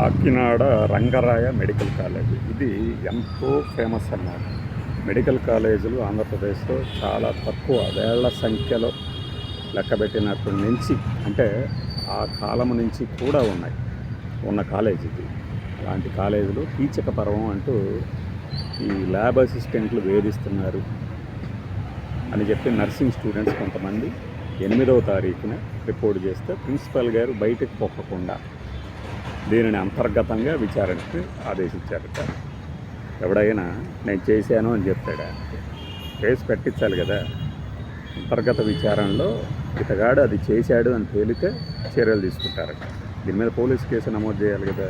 Kakinada Rangaraya medical college. ఇది ఎంతో famous అన్నమాట. మెడికల్ కాలేజీలు ఆంధ్రప్రదేశ్లో చాలా తక్కువ వేళ్ళ సంఖ్యలో లెక్కబెట్టినప్పటి నుంచి అంటే ఆ కాలం నుంచి కూడా ఉన్నాయి ఉన్న కాలేజ్ ఇది అలాంటి కాలేజీలు కీచక పర్వం అంటూ ఈ ల్యాబ్ అసిస్టెంట్లు వేధిస్తున్నారు అని చెప్పి నర్సింగ్ స్టూడెంట్స్ కొంతమంది ఎనిమిదవ తారీఖున రిపోర్ట్ చేస్తే ప్రిన్సిపల్ గారు బయటకు పోకుండా దీనిని అంతర్గతంగా విచారణకు ఆదేశించారట. ఎవడైనా నేను చేశాను అని చెప్తాడా కేసు పెట్టించాలి కదా. అంతర్గత విచారణలో ఇతగాడు అది చేశాడు అని తేలితే చర్యలు తీసుకుంటారట. దీని మీద పోలీస్ కేసు నమోదు చేయాలి కదా.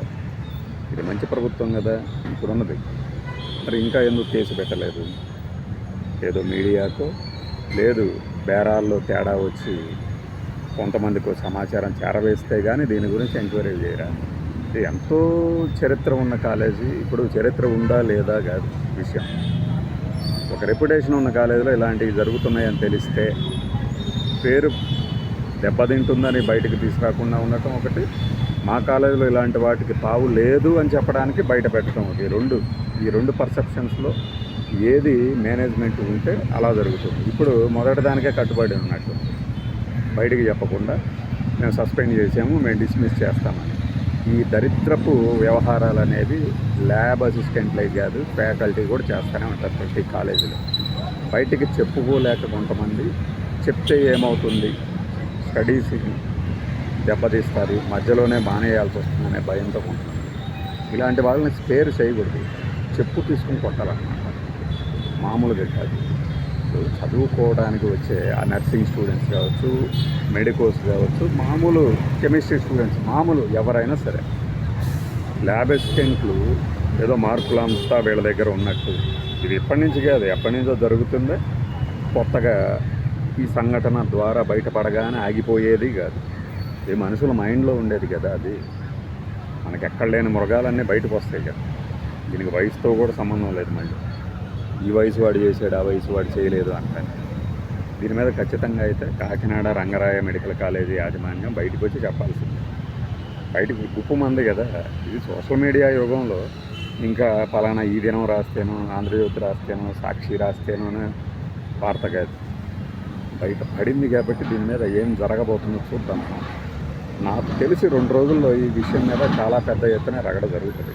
ఇది మంచి ప్రభుత్వం కదా. ఇప్పుడున్నది. మరి ఇంకా ఎందుకు కేసు పెట్టలేదు? ఏదో మీడియాకో లేదు బేరాల్లో తేడా వచ్చి కొంతమందికి సమాచారం చేరవేస్తే కానీ దీని గురించి ఎంక్వైరీ చేయరా? ఎంతో చరిత్ర ఉన్న కాలేజీ. ఇప్పుడు చరిత్ర ఉందా లేదా కాదు విషయం. ఒక రెప్యుటేషన్ ఉన్న కాలేజీలో ఇలాంటివి జరుగుతున్నాయని తెలిస్తే పేరు దెబ్బతింటుందని బయటకు తీసుకురాకుండా ఉండటం ఒకటి. మా కాలేజీలో ఇలాంటి వాటికి తావు లేదు అని చెప్పడానికి బయట పెట్టడం ఒకటి. ఈ రెండు ఈ రెండు పర్సెప్షన్స్లో ఏది మేనేజ్మెంట్ ఉంటే అలా జరుగుతుంది. ఇప్పుడు మొదటి దానికే కట్టుబడి ఉన్నట్టు. బయటికి చెప్పకుండా మేము సస్పెండ్ చేసాము మేము డిస్మిస్ చేస్తామని. ఈ దరిద్రపు వ్యవహారాలు అనేవి ల్యాబ్ అసిస్టెంట్లే కాదు ఫ్యాకల్టీ కూడా చేస్తూనే ఉంటారు ప్రతి కాలేజీలో. బయటికి చెప్పుకోలేక కొంతమంది చెప్తే ఏమవుతుంది? స్టడీస్ దెబ్బతీస్తారు మధ్యలోనే మానేయాల్సి వస్తుందనే భయంతో ఉంటుంది ఇలాంటి వాళ్ళని స్పేర్ చేయకూడదు. చెప్పు తీసుకుని కొట్టాలన్నమాట. మామూలుగా కాదు. ఇప్పుడు చదువుకోవడానికి వచ్చే ఆ నర్సింగ్ స్టూడెంట్స్ కావచ్చు మెడికోస్ కావచ్చు మామూలు కెమిస్ట్రీ స్టూడెంట్స్ మామూలు ఎవరైనా సరే. ల్యాబ్ అసిస్టెంట్లు ఏదో మార్కులు అంతా వీళ్ళ దగ్గర ఉన్నట్టు. ఇది ఎప్పటి నుంచి కాదు ఎప్పటి నుంచో జరుగుతుందో. కొత్తగా ఈ సంఘటన ద్వారా బయటపడగానే ఆగిపోయేది కాదు. ఇది మనుషుల మైండ్లో ఉండేది కదా అది. మనకి ఎక్కడ లేని మృగాలన్నీ బయటకు వస్తాయి కదా. దీనికి వయసుతో కూడా సంబంధం లేదు మళ్ళీ. ఈ వయసు వాడు చేసాడు ఆ వయసు వాడు చేయలేదు అంటాను. దీని మీద ఖచ్చితంగా అయితే కాకినాడ రంగరాయ మెడికల్ కాలేజీ యాజమాన్యం బయటకు వచ్చి చెప్పాల్సింది. బయటకు గుప్పు మంది కదా. ఇది సోషల్ మీడియా యుగంలో ఇంకా పలానా ఈ దినం రాస్తేనో ఆంధ్రజ్యోతి రాస్తేనో సాక్షి రాస్తేనో అనే వార్త కాదు. బయట పడింది కాబట్టి దీని మీద ఏం జరగబోతుందో చూద్దాం. నాకు తెలిసి రెండు రోజుల్లో ఈ విషయం మీద చాలా పెద్ద ఎత్తున రగడ జరుగుతుంది.